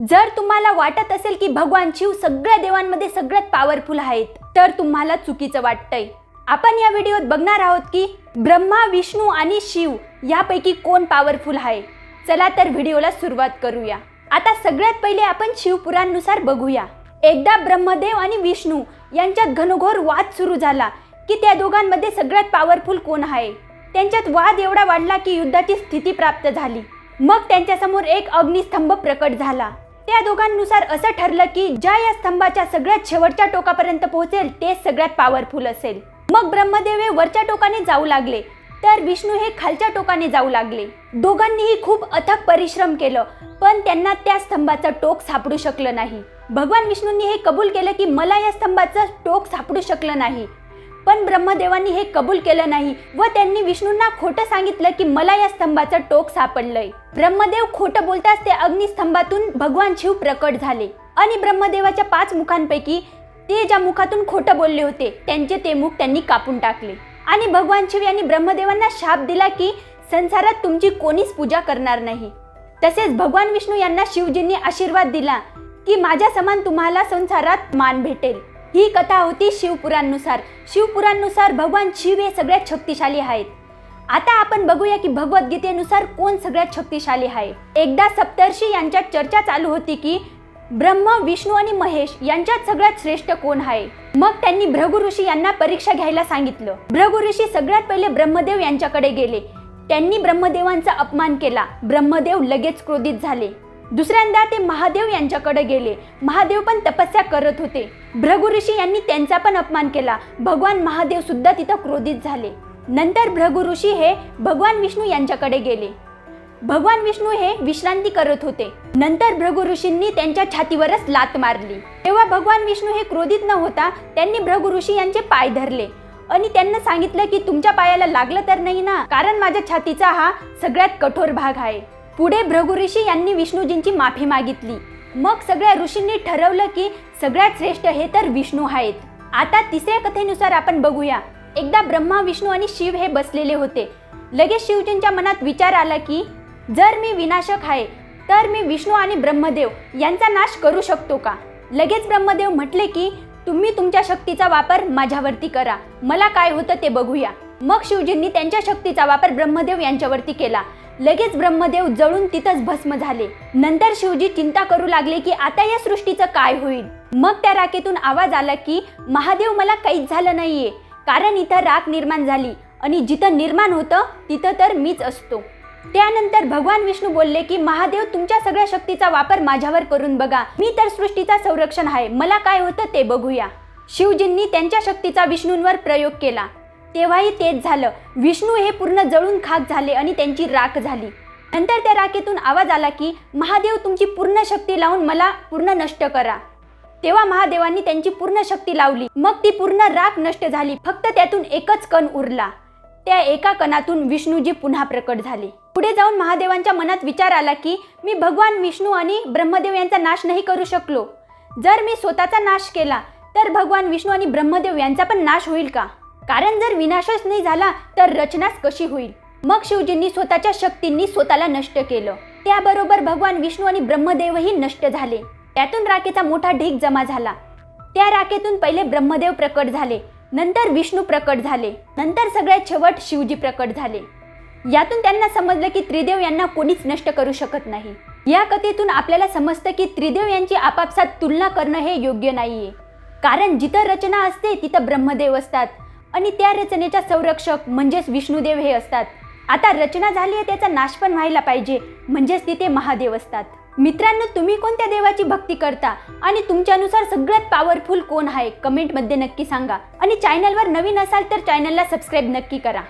जर तुम्हाला वाटत असेल की भगवान शिव सगळ्या देवांमध्ये सगळ्यात पॉवरफुल आहेत तर तुम्हाला चुकीचं वाटतंय. आपण या व्हिडिओत बघणार आहोत की ब्रह्मा विष्णू आणि शिव यापैकी कोण पॉवरफुल आहे. चला तर व्हिडिओला सुरुवात करूया. आता सगळ्यात पहिले आपण शिवपुराणनुसार बघूया. एकदा ब्रह्मदेव आणि विष्णू यांच्यात घनघोर वाद सुरू झाला की त्या दोघांमध्ये सगळ्यात पॉवरफुल कोण आहे. त्यांच्यात वाद एवढा वाढला की युद्धाची स्थिती प्राप्त झाली. मग त्यांच्यासमोर एक अग्निस्तंभ प्रकट झाला. त्या दोघांनुसार असं ठरलं की ज्या या स्तंभाच्या सगळ्यात शेवटच्या टोकापर्यंत पोहोचेल ते सगळ्यात पॉवरफुल असेल. मग ब्रह्मदेव हे वरच्या टोकाने जाऊ लागले तर विष्णू हे खालच्या टोकाने जाऊ लागले. दोघांनीही खूप अथक परिश्रम केलं पण त्यांना त्या स्तंभाचं टोक सापडू शकलं नाही. भगवान विष्णूंनी हे कबूल केलं की मला या स्तंभाचं टोक सापडू शकलं नाही. पण ब्रह्मदेवांनी हे कबूल केलं नाही व त्यांनी विष्णूंना खोटं सांगितलं की मला या स्तंभाचं टोक सापडलंय. ब्रह्मदेव खोटं बोलताच ते अग्निस्तंभातून भगवान शिव प्रकट झाले. आणि ब्रह्मदेवाच्या पाच मुखांपैकी ते ज्या मुखातून खोटं बोलले होते त्यांचे ते मुख त्यांनी कापून टाकले. आणि भगवान शिव यांनी ब्रह्मदेवांना शाप दिला की संसारात तुमची कोणीच पूजा करणार नाही. तसेच भगवान विष्णू यांना शिवजींनी आशीर्वाद दिला की माझ्या समान तुम्हाला संसारात मान भेटेल. ही कथा होती शिवपुराणनुसार. शिवपुराणनुसार भगवान शिव हे सगळ्यात शक्तिशाली आहेत. आता आपण बघूया की भगवद्गीतेनुसार कोण सगळ्यात शक्तिशाली आहे. एकदा सप्तर्षी यांच्यात चर्चा चालू होती की ब्रह्म विष्णू आणि महेश यांच्यात सगळ्यात श्रेष्ठ कोण आहे. मग त्यांनी भ्रगु ऋषी यांना परीक्षा घ्यायला सांगितलं. भ्रगु ऋषी सगळ्यात पहिले ब्रह्मदेव यांच्याकडे गेले. त्यांनी ब्रह्मदेवांचा अपमान केला. ब्रह्मदेव लगेच क्रोधित झाले. दुसऱ्यांदा ते महादेव यांच्याकडे गेले. महादेव पण तपस्या करत होते. भृगु ऋषी यांनी त्यांचा पण अपमान केला. भगवान महादेव सुद्धा तिथं क्रोधित झाले. नंतर भृगु ऋषी हे भगवान विष्णू यांच्याकडे गेले. भगवान विष्णू हे विश्रांती करत होते. नंतर भृगु ऋषींनी त्यांच्या छातीवरच लात मारली. तेव्हा भगवान विष्णू हे क्रोधित न होता त्यांनी भृगु ऋषी यांचे पाय धरले. आणि त्यांना सांगितलं की तुमच्या पायाला लागलं तर नाही ना? कारण माझ्या छातीचा हा सगळ्यात कठोर भाग आहे. पुढे भृगु ऋषी यांनी विष्णूजींची माफी मागितली. मग सगळ्या ऋषींनी ठरवलं की सगळ्यात श्रेष्ठ हे तर विष्णू आहेत. आता तिसऱ्या कथेनुसार आपण बघूया. एकदा ब्रह्मा विष्णू आणि शिव हे बसलेले होते. लगेच शिवजींच्या मनात विचार आला की जर मी विनाशक आहे तर मी विष्णू आणि ब्रह्मदेव यांचा नाश करू शकतो का? लगेच ब्रह्मदेव म्हटले की तुम्ही तुमच्या शक्तीचा वापर माझ्यावरती करा. मला काय होतं ते बघूया. मग शिवजींनी त्यांच्या शक्तीचा वापर ब्रह्मदेव यांच्यावरती केला. लगेच ब्रह्मदेव जळून तिथंच भस्म झाले. नंतर शिवजी चिंता करू लागले की आता या सृष्टीचं काय होईल? मग त्या राखेतून आवाज आला की महादेव मला काहीच झालं नाहीये. कारण इथं राख निर्माण झाली आणि जिथं निर्माण होतं तिथं तर मीच असतो. त्यानंतर भगवान विष्णू बोलले की महादेव तुमच्या सगळ्या शक्तीचा वापर माझ्यावर करून बघा. मी तर सृष्टीचा संरक्षण आहे. मला काय होतं ते बघूया. शिवजींनी त्यांच्या शक्तीचा विष्णूंवर प्रयोग केला. तेव्हाही तेच झालं. विष्णू हे पूर्ण जळून खाक झाले आणि त्यांची राख झाली. नंतर त्या राखेतून आवाज आला की महादेव तुमची पूर्ण शक्ती लावून मला पूर्ण नष्ट करा. तेव्हा महादेवांनी त्यांची पूर्ण शक्ती लावली. मग ती पूर्ण राख नष्ट झाली. फक्त त्यातून एकच कण उरला. त्या एका कणातून विष्णूजी पुन्हा प्रकट झाले. पुढे जाऊन महादेवांच्या मनात विचार आला की मी भगवान विष्णू आणि ब्रह्मदेव यांचा नाश नाही करू शकलो. जर मी स्वतःचा नाश केला तर भगवान विष्णू आणि ब्रह्मदेव यांचा पण नाश होईल का? कारण जर विनाशच नाही झाला तर रचनाच कशी होईल? मग शिवजींनी स्वतःच्या शक्तींनी स्वतःला नष्ट केलं. त्याबरोबर भगवान विष्णू आणि ब्रह्मदेवही नष्ट झाले. त्यातून राखेचा मोठा ढीग जमा झाला. त्या राखेतून पहिले ब्रह्मदेव प्रकट झाले नंतर विष्णू प्रकट झाले नंतर सगळ्यात शेवट शिवजी प्रकट झाले. यातून त्यांना समजलं की त्रिदेव यांना कोणीच नष्ट करू शकत नाही. या कथेतून आपल्याला समजतं की त्रिदेव यांची आपापसात तुलना करणं हे योग्य नाहीये. कारण जिथं रचना असते तिथं ब्रह्मदेव असतात. आणि त्या रचनेच्या संरक्षक म्हणजेच विष्णुदेव हे असतात. आता रचना झाली आहे त्याचा नाश पण व्हायला पाहिजे. म्हणजेच तिथे महादेव असतात. मित्रांनो तुम्ही कोणत्या देवाची भक्ती करता? आणि तुमच्यानुसार सगळ्यात पॉवरफुल कोण आहे? कमेंटमध्ये नक्की सांगा. आणि चॅनलवर नवीन असाल तर चॅनलला सबस्क्राईब नक्की करा.